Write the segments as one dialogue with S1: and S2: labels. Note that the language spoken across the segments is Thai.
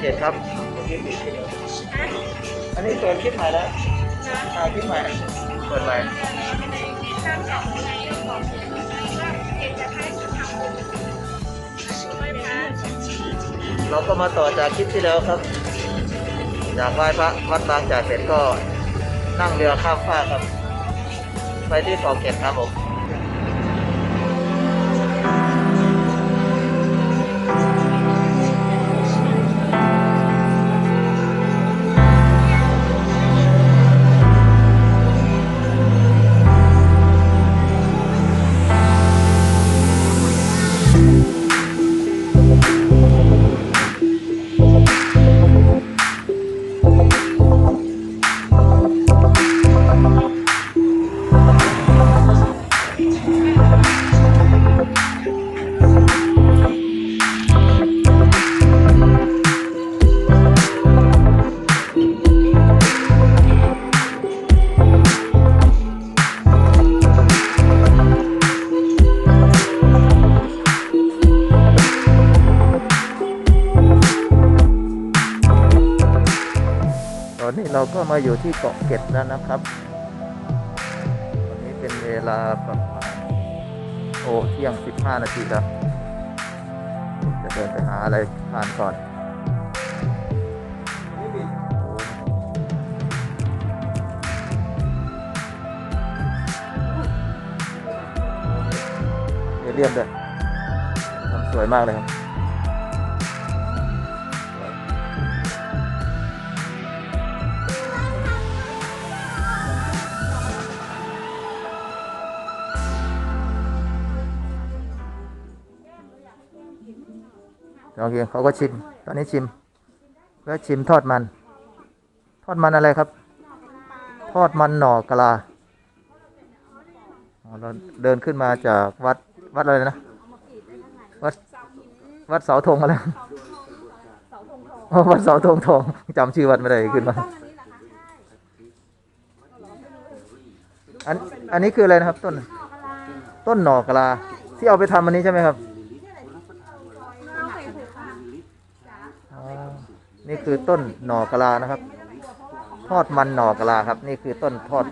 S1: เจอกันที่เกาะเกร็ดครับอันนี้เปิดคลิปใหม่แล้วอ่าคลิปใหม่เปิดใหม่เราก็มาต่อจากคลิปที่แล้วครับ จากไหว้พระวัดบางจากเสร็จก็นั่งเรือข้ามฟากครับ ไปที่เกาะเกร็ดครับผม อยู่ที่เกาะเก็ดแล้วนะครับตอนนี้เป็นเวลาประมาณโอ้เที่ยง 15 นาทีแล้วจะเดินไปหาอะไรทานก่อนเรียบๆเลยสวยมากเลยครับ โอเคเขาก็ชิม ตอนนี้ชิมก็ชิมทอดมัน ทอดมันอะไรครับ ทอดมันหน่อกะลาอ๋อเราเดินขึ้นมาจากวัดวัดอะไรนะ วัดวัดเสาธงอะไรอ๋อวัดเสาธงทองจำชื่อวัดไม่ได้ขึ้นมา อันอันนี้คืออะไรนะครับ ต้น ต้นหน่อกะลาที่เอาไปทำอันนี้ใช่ไหมครับ อ๋อ นี่คือต้นหน่อกะลานะครับ ทอดมันหน่อกะลาครับ นี่คือต้นทอด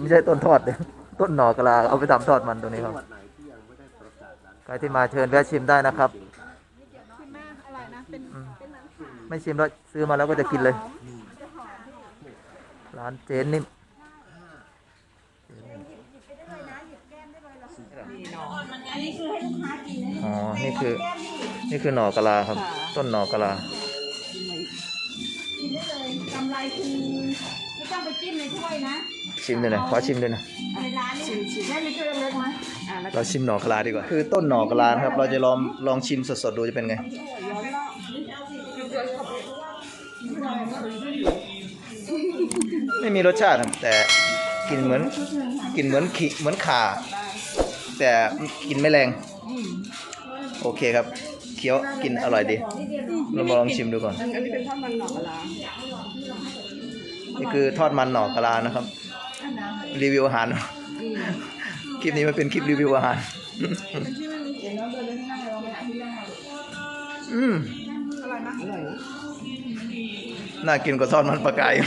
S1: ไม่ใช่ต้นทอดเลยต้นหน่อกะลาเอาไปทำทอดมันตรงนี้ครับใครที่มาเชิญแวะชิมได้นะครับอืมไม่ชิมแล้วซื้อมาแล้วก็จะกินเลย ร้านเจนนิ่มอ๋อ นี่คือ นี่คือหน่อกะลาครับ ต้นหน่อกะลา
S2: กินได้เลย กำไรคือไม่ต้องไปจิ้มในถ้วยนะ
S1: ชิมด้วยนะขอชิมด้วยนะ
S2: ในร้านนี่ได้ในถ้วยเล็กๆไหมอ่าแล้ว
S1: เราชิมหน่อกะลาดีกว่า คือต้นหน่อกะลานะครับ เราจะลองลองชิมสดๆดูจะเป็นไง ไม่มีรสชาติครับแต่กลินเหมือนกลินเหมือนขิเหมือนข่า แต่กลินไม่แรง โอเคครับ เคี้ยวกินอร่อยดี เรามาลองชิมดูก่อน
S2: อันนี้เป็นทอดมันหน่อกะลา
S1: นี่คือทอดมันหน่อกะลานะครับ รีวิวอาหาร คลิปนี้มันเป็นคลิปรีวิวอาหารอืม
S2: อร่อยนะอร่อย
S1: น่ากินกว่าทอดมันปลากาย
S2: อั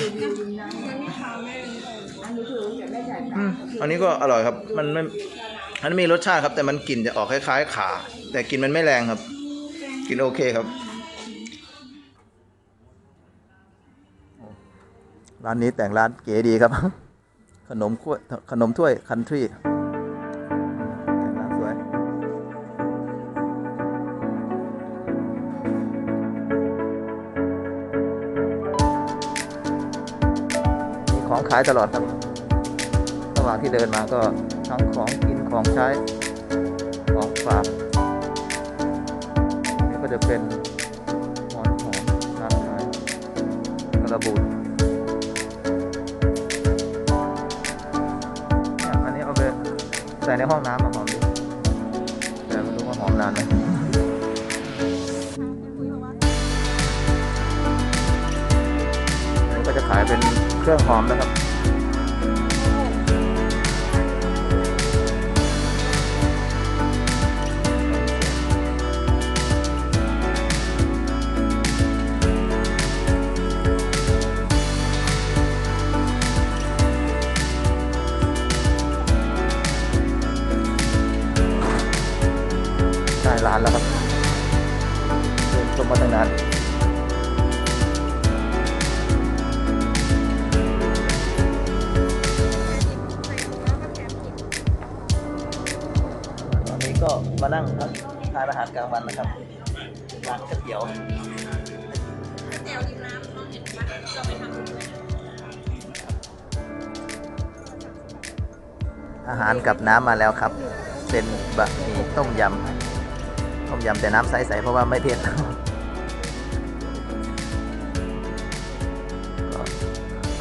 S2: นนี้คือเดี๋ยวแม่จ่าย
S1: อืมอันนี้ก็อร่อยครับ มันไม่มันมีรสชาติครับ แต่มันกลิ่นจะออกคล้ายๆขา แต่กลิ่นมันไม่แรงครับกลิ่นโอเคครับ ร้านนี้แต่งร้านเก๋ดีครับ ขนมขั้วขนมถ้วยคันทรีแต่งร้านสวยมีของขายตลอดครับ ระหว่างที่เดินมาก็ทั้งของกินของใช้ของฝากนนี้ก็จะเป็นหมอนหอมน้ำไม้กระบูดเนี่ ส่ในห้องน้ำมาหอมดีแต่ไม่รู้ว่าหอมนานไหมก็จะขายเป็นเครื่องหอมนะครับ มานั่งทานอาหารกลางวันนะครับร้านก๋วยเตี๋ยว
S3: แจวริมน้ำน้องเห็นปะเราไปทำบุญด้วยนะ
S1: อาหารกับน้ำมาแล้วครับ เป็นบะหมี่ต้มยำ ต้มยำแต่น้ำใสๆเพราะว่าไม่เผ็ด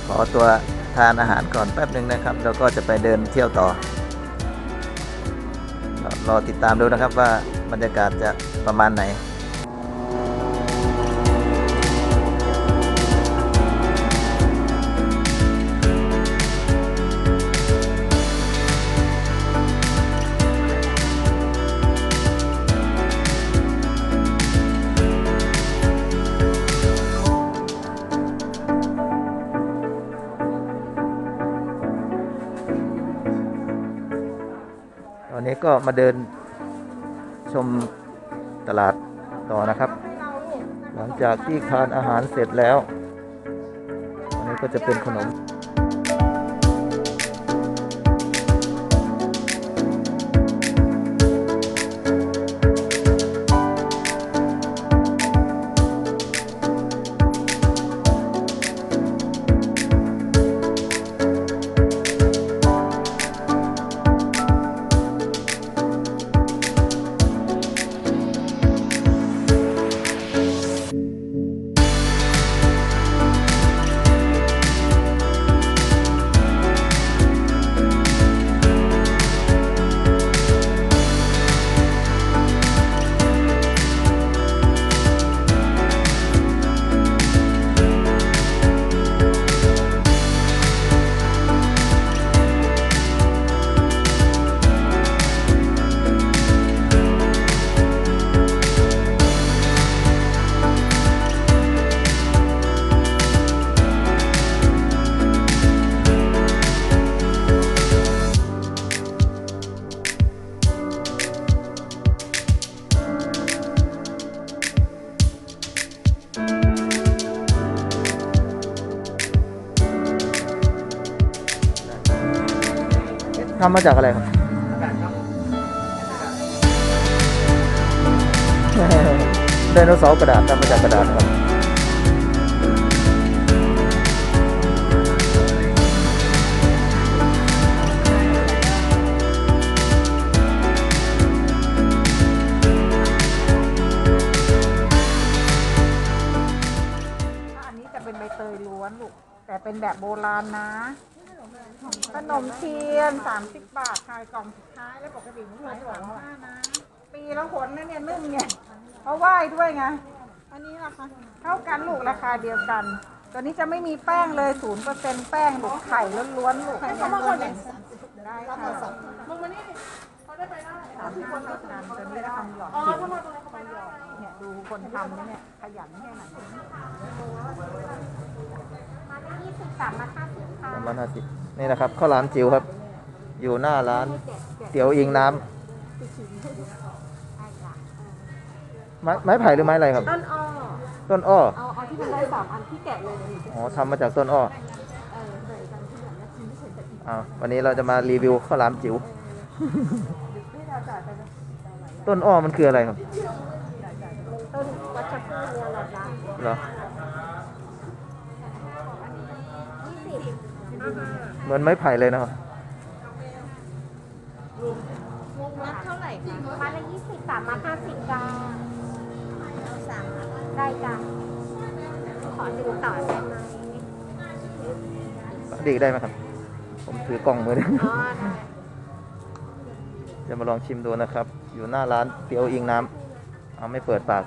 S1: ขอตัวทานอาหารก่อนแป๊บหนึ่งนะครับ แล้วก็จะไปเดินเที่ยวต่อ รอติดตามดูนะครับว่าบรรยากาศจะประมาณไหน ก็มาเดินชมตลาดต่อนะครับ หลังจากที่ทานอาหารเสร็จแล้ว อันนี้ก็จะเป็นขนม ทำมาจากอะไรครับไดโนเสาร์กระดาษทำมาจากกระดาษครับ
S3: อันนี้จะเป็นใบเตยล้วนลูกแต่เป็นแบบโบราณนะ ขนมเทียน 30 บาทขายกล่องสุดท้ายแล้วปกติหนูขายสองห้านะ ปีละหนนะเนี่ยนึ่งไงเพราะไหว้ด้วยไง อันนี้ราคาเท่ากันลูกราคาเดียวกัน ตัวนี้จะไม่มีแป้งเลยศูนย์เปอร์เซ็นต์แป้งลูกไข่ล้วนๆลูกไข่ล้วนๆได้ค่ะมึงมานี่เขาได้ไปได้สามคนทำงานตัวนี้ทำหยอดกินเนี่ยดูคนทำเนี่ยขยันแค่ไหน
S4: ยี่สิบสามมาห้าสิบค่ะ
S1: ประมาณห้าสิบ นี่นะครับข้าวหลามจิ๋วครับ อยู่หน้าร้านเตี๋ยวอิงน้ำไม้ไม้ไผ่หรือไม้อะไรครับ
S4: ต้นอ้อ
S1: ต้นอ้อ
S4: เอาเอาที่มันได้สามอันที่แกะเลยนะ
S1: อ๋อทำมาจากต้นอ้อ
S4: เออเหมือนกันที่แบบว่าชิ้นเฉยแต่อีก
S1: อ้าววันนี้เราจะมารีวิวข้าวหลามจิ๋ว
S4: ที่เราจ่ายไปเป็น
S1: ต้นอ้อมันคืออะไรครับ
S4: ต้นวัชพืชเนี่ยหลอดละ
S1: เหรอ
S4: ยี่สิบอ่าฮะ
S1: เหมือนไม้ไผ่เลยนะครับ
S4: นับเท่าไหร่คะมาละยี่สิบสามมาห้าสิบจ้าสามได้จ้ะขอดูต่อได้ไหม
S1: ดีได้ไหมครับ ผมถือกล่องมือนี้
S4: อ๋อได้
S1: จะมาลองชิมดูนะครับ อยู่หน้าร้านเตี๋ยวอิงน้ำเอาไม่เปิดปาก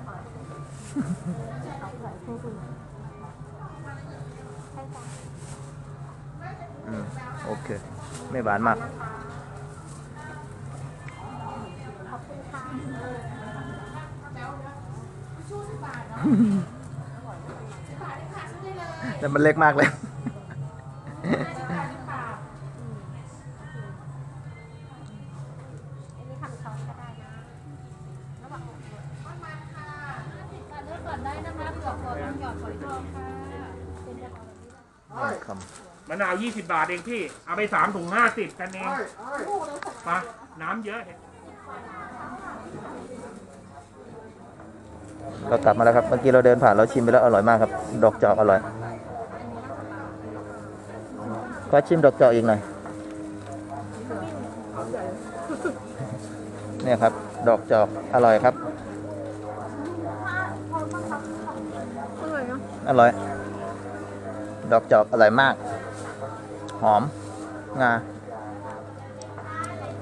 S1: อืม โอเค ไม่หวานมาก แต่มันเล็กมากเลย
S5: บาทเองพี่ เอาไปสามถุง50กันเองมาน้ำเยอะเนี่ย
S1: ก็กลับมาแล้วครับ เมื่อกี้เราเดินผ่านเราชิมไปแล้วอร่อยมากครับ ดอกจอกอร่อย ก็ชิมดอกจอกอีกหน่อย เนี่ยครับ ดอกจอกอร่อยครับ
S2: อร่อยเนาะ
S1: อร่อยดอกจอกอร่อยมาก หอมงา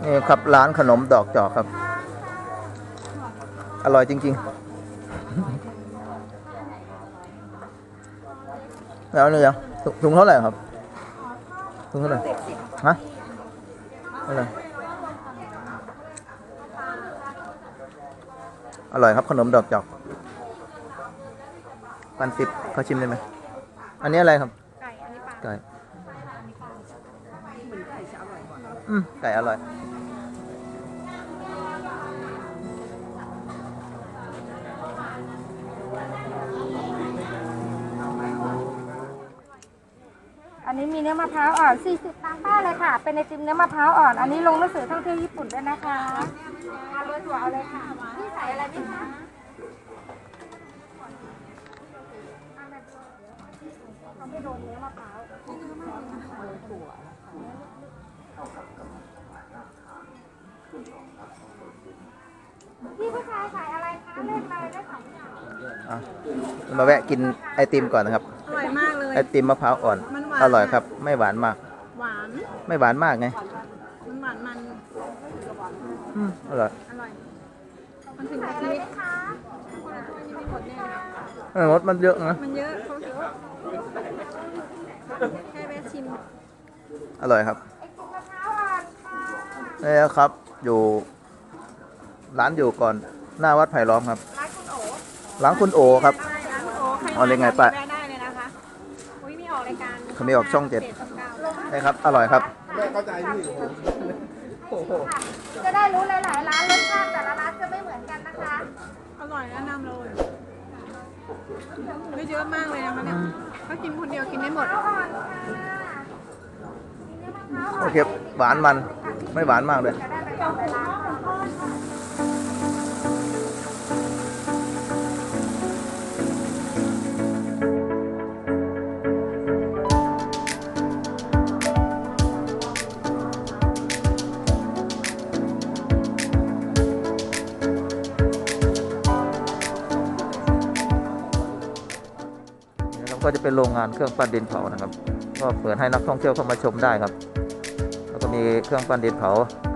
S1: นี่ครับร้านขนมดอกจอกครับ อร่อยจริง ๆ แล้วนี่ยังถุงถุงเท่าไหร่ครับถุงเท่าไหร่ฮะอะไรอร่อยครับขนมดอกจอกปันสิบเขาชิมได้ไหมอันนี้อะไรครับ
S4: ไก่ อันนี้ปลา
S1: ไก่ อืมไก่อร่อย
S4: อันนี้มีเนื้อมะพร้าวอ่อน 40ตังค์ป้าเลยค่ะ เป็นไอติมเนื้อมะพร้าวอ่อน อันนี้ลงหนังสือท่องเที่ยวญี่ปุ่นด้วยนะคะโรยถั่วเอาเลยค่ะพี่ใส่อะไรไหมคะไม่โดนเนื้อมะพร้าวเอาเลยถั่วพี่ผู้ชายขายอะไรคะเล่นอะไรได้สองอย่าง
S1: อะมาแวะกินไอติมก่อนนะครับ
S2: อร่อยมากเลย
S1: ไอติมมะพร้าวอ่อน
S2: มันหวาน
S1: อร่อยครับ ไม่หวานมาก
S2: หวาน
S1: ไม่หวานมากไง
S2: มันหวานมัน
S1: อืมอร่อย
S2: อร่อย มันถึง
S4: ขาย
S2: กะ
S4: อะไร
S2: ทิ
S4: ไหมคะ
S2: อันนี้ไม่หมดแน่
S1: เออรสมันเยอะนะ
S2: มันเยอะเขาเยอะแค่แวะชิม
S1: อร่อยครับ
S4: นี่ค
S1: รับอยู่ร้านอยู่ก่อนหน้าวัดไผ่ล้อมครับ
S4: ร้านคุณโอ๋
S1: ร้านคุณโอครับ
S2: ได้ร้านคุณโอใคร
S1: เอาเลยไงป้า
S2: แวะได้เลยนะคะอุ้ยมีออกรายการ
S1: เขามีออกช่องเจ็ด
S2: ช่องเก้า
S1: นี่ครับ อร่อยครับ
S4: จะได้รู้หลาย ๆ ร้านรสชาติแต่ละร้านจะไม่เหมือนกันนะคะ
S2: อร่อยแนะนำเลยไม่เยอะมากเลยนะคะเนี่ยถ้ากินคนเดียวกินได้หมด
S4: มะพร้าวอ่อนค่ะมีเนื้อมะพร้าวอ่อน
S1: โอเคหวานมัน ไม่หวานมากเลย
S4: จะได้ไปลองในร้านค่ะ
S1: นี่ครับก็จะเป็นโรงงานเครื่องปั้นดินเผานะครับ ก็เปิดให้นักท่องเที่ยวเข้ามาชมได้ครับ มีเครื่องปั้นดินเผา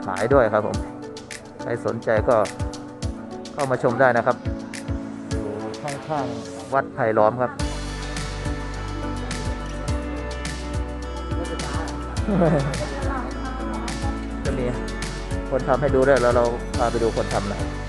S1: ขายด้วยครับผมใครสนใจก็เข้ามาชมได้นะครับอยู่ข้างๆวัดไผ่ล้อมครับจะมีคนทำให้ดูด้วยแล้วเราพาไปดูคนทำนะครับ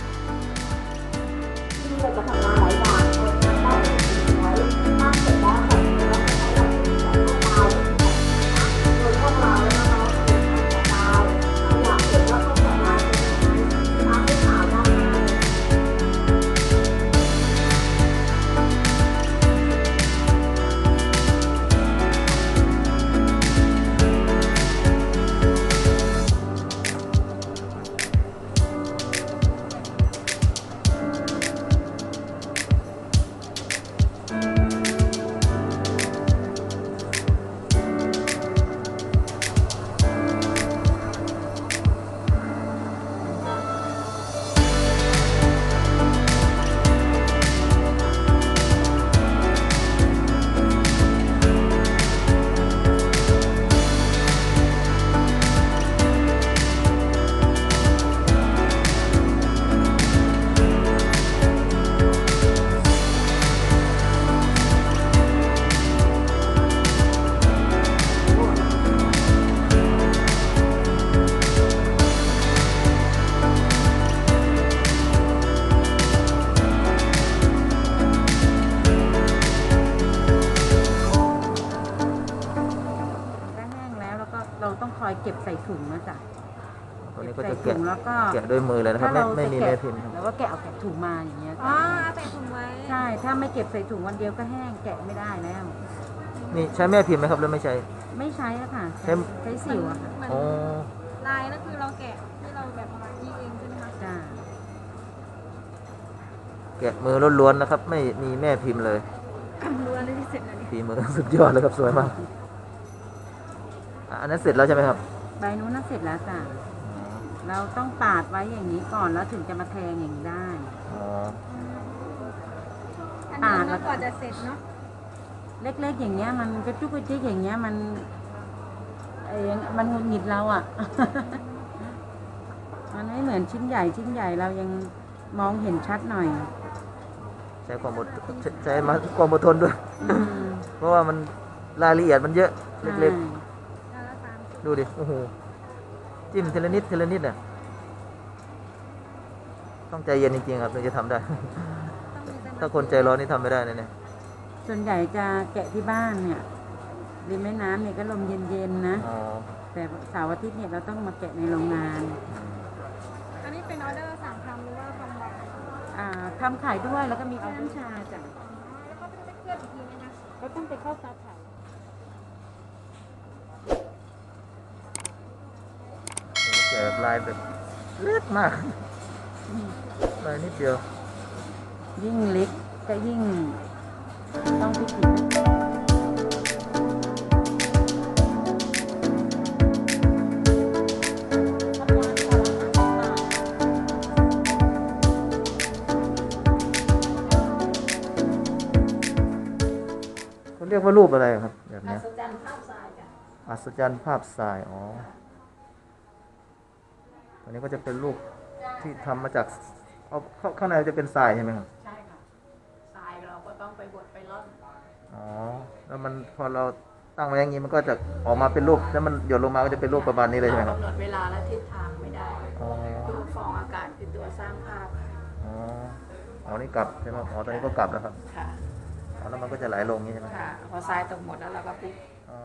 S6: ถุ
S1: แกะ
S6: งแล้วก็
S1: แกะด้วยมือเลยนะครับไม่ไม่มีแม่พิมพ์ครับ
S6: แล้วก็แกะออกจากถุงมาอย่างเงี้ย
S2: อ๋อ
S6: จ้ะ
S2: ใส่ถุงไว้
S6: ใช่ถ้าไม่เก็บใส่ถุงวันเดียวก็แห้งแกะไม่ได้แล้ว
S1: นี่ใช้แม่พิมพ์ไหมครับหรือไม่ใช้
S6: ไม่ใช้แล้วค่ะ
S1: ใช้
S6: ใช้สิวอะค่ะ
S2: เหมือน
S1: อ๋อ
S2: ลายนั่นคือเราแกะที่เราแบบยีเองใช่ไหมคะ
S6: จ้า
S1: แกะมือล้วนๆนะครับ ไม่มีแม่พิมพ์เลย
S4: ล้วนที่สุดเลย
S1: ฝีมือ สุดยอดเลยครับสวยมากอะอันนั้นเสร็จแล้วใช่ไหมครับ
S6: ใบนู้นน่ะเสร็จแล้วจ้ะ เราต้องปาดไว้อย่างนี้ก่อนแล้วถึงจะมาแทงอย่างนี้ได้
S1: อ๋อ
S4: อันนี้มันก่อนจะเสร็จเนาะ
S6: เล็กๆ อย่างเงี้ยมันกระจุกกระจิกอย่างเงี้ยมันเอยมันหงุดหงิดเราอะ มันไม่เหมือนชิ้นใหญ่ชิ้นใหญ่เรายังมองเห็นชัดหน่อย
S1: ใช้ความอดใช้ใช้มาความอดทนด้วย
S6: อืม
S1: เพราะว่ามันรายละเอียดมันเยอะ เล็ก
S6: ใช่
S1: ๆดูดิ โอ้โห จิ้มทีละนิดทีละนิดเนี่ยต้องใจเย็นจริงๆครับถึงจะทำได้ ถ้าคนใจร้อนนี่ทำไม่ได้แน่
S6: ส่วนใหญ่จะแกะที่บ้านเนี่ยริมแม่น้ำเนี่ยก็ลมเย็นๆนะ
S1: ๆอ๋อ
S6: แต่เสาร์อาทิตย์เนี่ยเราต้องมาแกะในโรงงาน
S4: อันนี้เป็นออเดอร์สั่งทำหรือว่าทำแบบ
S6: อ่าทำขายด้วยแล้วก็มีข้าวน้ำชาจ้ะ
S4: แล้วก็ไปเคลือบอีกทีไหมคะ
S6: ก็ต้องไปเข้าซาขาย
S1: แกะแบบลายแบบเล็กมากลายนิดเดียว
S6: ยิ่งเล็กก็ยิ่งต้องพิถีพิถัน
S1: เขาเรียกว่ารูปอะไรครับแบบเนี้ยอัศจรรย์ภาพทรายอัศจรรย์ภาพทรายอ๋ ออันนี้ก็จะเป็นรูปที่ทำมาจากเอาเข้าข้างในจะเป็นทรายใช่ไหมครับ
S7: ใช่ค่ะทรายเราก็ต้องไปบดไปร่อน
S1: อ๋อแล้วมันพอเราตั้งไว้อย่างนี้มันก็จะออกมาเป็นรูปแล้วมันหยดลงมาก็จะเป็นรูปประมาณนี้เลยใช่ไหมครับ
S7: กำหนดเวลาและทิศทางไม่ได้
S1: อ๋อ
S7: ตัวฟองอากาศคือตัวสร้างภาพ
S1: อ๋ออ๋อนี่กลับใช่ไหมอ๋อตอนนี้ก็กลับแล้วครับ
S7: ค่ะ
S1: อ๋อแล้วมันก็จะไหลลงอย่างนี้ใช่ไหม
S7: ค่ะพอทรายตกหมดแล้วเราก็พลิก
S1: อ๋อ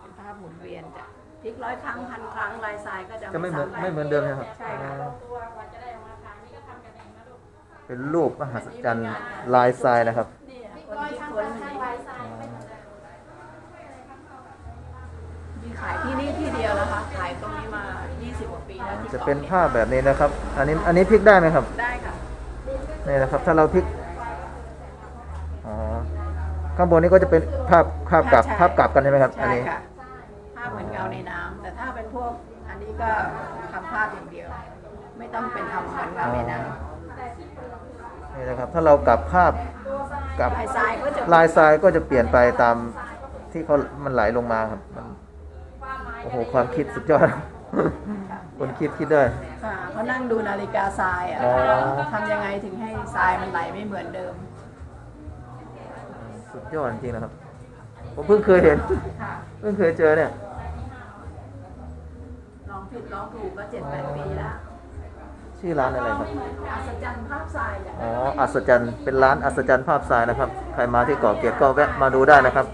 S7: เป็นภาพหมุนเวียนจะ พลิกร้อยครั้งพันครั้งลายทรายก็จะ
S1: จะไม่เหมือน
S7: ซ้ำ
S1: ไม่เหมือนเดิมใช่ไหมครับ
S7: ใช่ค่ะ
S1: อ๋อเป็นรูปมหัศจรรย์ลายทรายนะครับ
S7: นี่คนที่คนมีขายที่นี่ที่เดียวนะคะ ขายตรงนี้มา 20กว่าปีแล้วที่
S1: จะเป็น
S7: กาะ
S1: ภาพแบบนี้นะครับ อันนี้อันนี้พลิกได้ไหมครับ
S7: ได้ค่ะ
S1: นี่นะครับ ถ้าเราพลิกอ๋อข้างบนนี้ก็จะเป็นภาพภาพกลับ
S7: ใช่
S1: ภาพกลับกันใช่ไหมครับ อัน
S7: ใช่
S1: นี้
S7: ค่ะภาพเหมือนเงาในน้ำแต่ถ้าเป็นพวกอันนี้ก็ทำภาพอย่างเดียว ไม่ต้องเป็นทำเหมือนเงาในน้
S1: นี่นะครับ ถ้าเรากลับภาพกลับำ
S7: ลายทรายก็จะ
S1: ลายทรายก็จะเปลี่ยนไปตามที่เขามันไหลลงมาครับมันโอ้โหความคิดสุดยอด คนคิดคิดได้
S7: ค่ะเขานั่งดูนาฬิกาทรายอะ
S1: อ๋อ
S7: ทำยังไงถึงให้ทรายมันไหลไม่เหมือนเดิม
S1: สุดยอดจริงๆนะครับ ผมเพิ่งเคยเห็น
S7: ค่ะ
S1: เพิ่งเคยเจอเนี่ย
S7: ลอง ผิดลองถูกก็เจ็ดแปดปีแล้ว
S1: ชื่อร้านอะไรครับ
S7: อัศจรรย์ภาพทรายอะ
S1: อ๋อ อัศจรรย์ เป็นร้านอัศจรรย์ภาพทรายนะครับ ใครมาที่เกาะเกร็ดก็แวะมาดูได้นะครับ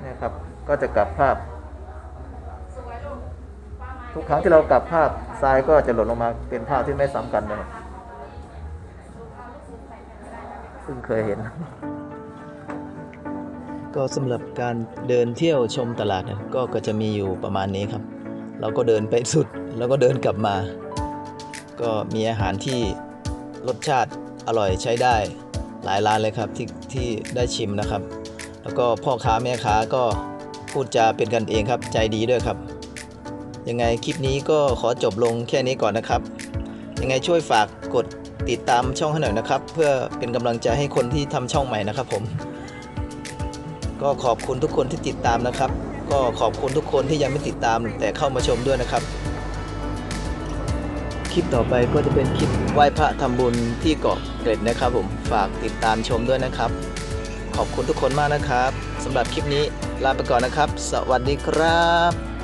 S1: เนี่ยครับ ก็จะกลับภาพ ทุกครั้งที่เรากลับภาพทรายก็จะหล่นลงมาเป็นภาพที่ไม่ซ้ำกันนะครับเพิ่งเคยเห็น ก็สำหรับการเดินเที่ยวชมตลาดนะก็ก็จะมีอยู่ประมาณนี้ครับ เราก็เดินไปสุดแล้วก็เดินกลับมา ก็มีอาหารที่รสชาติอร่อยใช้ได้หลายร้านเลยครับที่ที่ได้ชิมนะครับ แล้วก็พ่อค้าแม่ค้าก็พูดจาเป็นกันเองครับใจดีด้วยครับ ยังไงคลิปนี้ก็ขอจบลงแค่นี้ก่อนนะครับ ยังไงช่วยฝากกดติดตามช่องให้หน่อยนะครับ เพื่อเป็นกำลังใจให้คนที่ทำช่องใหม่นะครับผม ก็ขอบคุณทุกคนที่ติดตามนะครับ ก็ขอบคุณทุกคนที่ยังไม่ติดตามแต่เข้ามาชมด้วยนะครับ คลิปต่อไปก็จะเป็นคลิปไหว้พระทำบุญที่เกาะเกร็ดนะครับ ผมฝากติดตามชมด้วยนะครับ ขอบคุณทุกคนมากนะครับสำหรับคลิปนี้ลาไปก่อนนะครับ สวัสดีครับ